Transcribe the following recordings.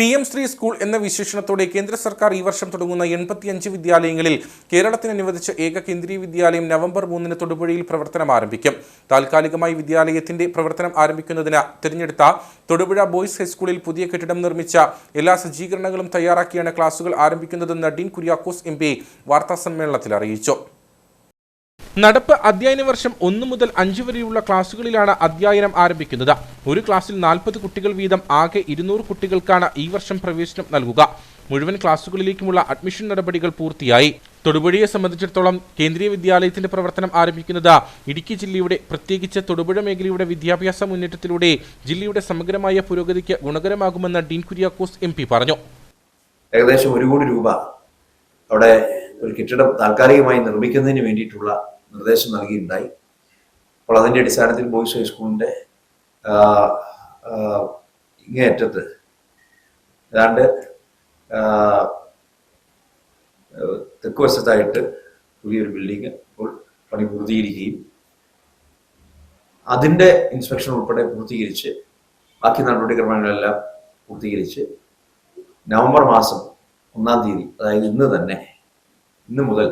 P M Shri school എന്ന വിശേഷണത്തോടെ കേന്ദ്ര സർക്കാർ ഈ വർഷം തുടങ്ങുന്ന എൺപത്തിയഞ്ച് വിദ്യാലയങ്ങളിൽ കേരളത്തിന് അനുവദിച്ച ഏക കേന്ദ്രീയ വിദ്യാലയം നവംബർ മൂന്നിന് തൊടുപുഴയിൽ പ്രവർത്തനം ആരംഭിക്കും. താൽക്കാലികമായി വിദ്യാലയത്തിന്റെ പ്രവർത്തനം ആരംഭിക്കുന്നതിന് തിരഞ്ഞെടുത്ത തൊടുപുഴ ബോയ്സ് ഹൈസ്കൂളിൽ പുതിയ കെട്ടിടം നിർമ്മിച്ച എല്ലാ സജ്ജീകരണങ്ങളും തയ്യാറാക്കിയാണ് ക്ലാസുകൾ ആരംഭിക്കുന്നതെന്ന് ഡീൻ കുര്യാക്കോസ് എം പി വാർത്താസമ്മേളനത്തിൽ അറിയിച്ചു. നടപ്പ് അധ്യയന വർഷം ഒന്നു മുതൽ അഞ്ച് വരെയുള്ള ക്ലാസ്സുകളിലാണ് അധ്യയനം ആരംഭിക്കുന്നത്. ഒരു ക്ലാസ്സിൽ നാൽപ്പത് കുട്ടികൾ വീതം ആകെ ഇരുന്നൂറ് കുട്ടികൾക്കാണ് ഈ വർഷം പ്രവേശനം നൽകുക. മുഴുവൻ ക്ലാസ്സുകളിലേക്കുമുള്ള അഡ്മിഷൻ നടപടികൾ പൂർത്തിയായി. തൊടുപുഴയെ സംബന്ധിച്ചിടത്തോളം കേന്ദ്രീയ വിദ്യാലയത്തിന്റെ പ്രവർത്തനം ആരംഭിക്കുന്നത് ഇടുക്കി ജില്ലയുടെ പ്രത്യേകിച്ച് തൊടുപുഴ മേഖലയുടെ വിദ്യാഭ്യാസ മുന്നേറ്റത്തിലൂടെ ജില്ലയുടെ സമഗ്രമായ പുരോഗതിക്ക് ഗുണകരമാകുമെന്ന് ഡീൻ കുര്യാക്കോസ് എം പറഞ്ഞു. ഏകദേശം ഒരു കോടി രൂപ അവിടെ ഒരു കെട്ടിടം താൽക്കാലികമായി നിർമ്മിക്കുന്നതിന് വേണ്ടിയിട്ടുള്ള നിർദ്ദേശം നൽകിയിട്ടുണ്ടായി. അപ്പോൾ അതിന്റെ അടിസ്ഥാനത്തിൽ ബോയ്സ് ഹൈസ്കൂളിന്റെ ഇങ്ങേയറ്റത്ത് ഏതാണ്ട് തെക്ക് വശത്തായിട്ട് പുതിയൊരു ബിൽഡിംഗ് ഇപ്പോൾ പണി പൂർത്തീകരിക്കുകയും അതിന്റെ ഇൻസ്പെക്ഷൻ ഉൾപ്പെടെ പൂർത്തീകരിച്ച് ബാക്കി നടപടിക്രമങ്ങളെല്ലാം പൂർത്തീകരിച്ച് നവംബർ മാസം ഒന്നാം തീയതി അതായത് ഇന്ന് തന്നെ ഇന്ന് മുതൽ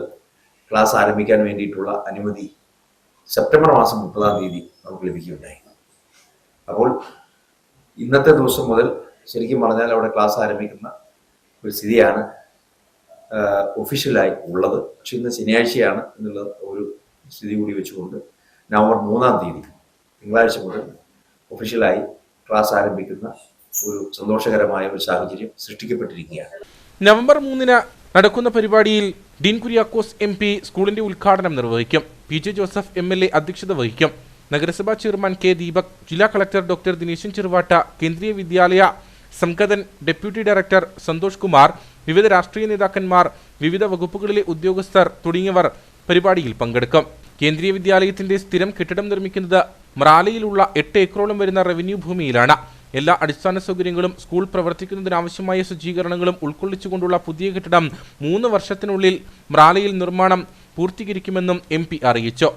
ക്ലാസ് ആരംഭിക്കാൻ വേണ്ടിയിട്ടുള്ള അനുമതി സെപ്റ്റംബർ മാസം മുപ്പതാം തീയതി നമുക്ക് ലഭിക്കുകയുണ്ടായി. അപ്പോൾ ഇന്നത്തെ ദിവസം മുതൽ ശരിക്കും പറഞ്ഞാൽ അവിടെ ക്ലാസ് ആരംഭിക്കുന്ന ഒരു സ്ഥിതിയാണ് ഒഫീഷ്യലായി ഉള്ളത്. പക്ഷെ ഇന്ന് ശനിയാഴ്ചയാണ് എന്നുള്ള ഒരു സ്ഥിതി കൂടി വെച്ചുകൊണ്ട് നവംബർ മൂന്നാം തീയതി തിങ്കളാഴ്ച മുതൽ ഒഫീഷ്യലായി ക്ലാസ് ആരംഭിക്കുന്ന ഒരു സന്തോഷകരമായ ഒരു സാഹചര്യം സൃഷ്ടിക്കപ്പെട്ടിരിക്കുകയാണ്. നവംബർ മൂന്നിന് നടക്കുന്ന പരിപാടിയിൽ ഡീൻ കുര്യാക്കോസ് എം പി സ്കൂളിന്റെ ഉദ്ഘാടനം നിർവഹിക്കും. P J Joseph M L A അധ്യക്ഷത വഹിക്കും. നഗരസഭാ ചെയർമാൻ കെ ദീപക് ജില്ലാ collector doctor Dineshan Cheruvatta Kendriya Vidyalaya Sangathan deputy director Santhosh Kumar വിവിധ രാഷ്ട്രീയ നേതാക്കന്മാർ വിവിധ വകുപ്പുകളിലെ ഉദ്യോഗസ്ഥർ തുടങ്ങിയവർ പരിപാടിയിൽ പങ്കെടുക്കും. കേന്ദ്രീയ വിദ്യാലയത്തിന്റെ സ്ഥിരം കെട്ടിടം നിർമ്മിക്കുന്നത് മ്രാലയിലുള്ള എട്ട് ഏക്കറോളം വരുന്ന റവന്യൂ ഭൂമിയിലാണ്. എല്ലാ അടിസ്ഥാന സൗകര്യങ്ങളും സ്കൂൾ പ്രവർത്തിക്കുന്നതിനാവശ്യമായ സജ്ജീകരണങ്ങളും ഉൾക്കൊള്ളിച്ചുകൊണ്ടുള്ള പുതിയ കെട്ടിടം മൂന്ന് വർഷത്തിനുള്ളിൽ മ്രാലയിൽ നിർമ്മാണം പൂർത്തീകരിക്കുമെന്നും എം അറിയിച്ചു.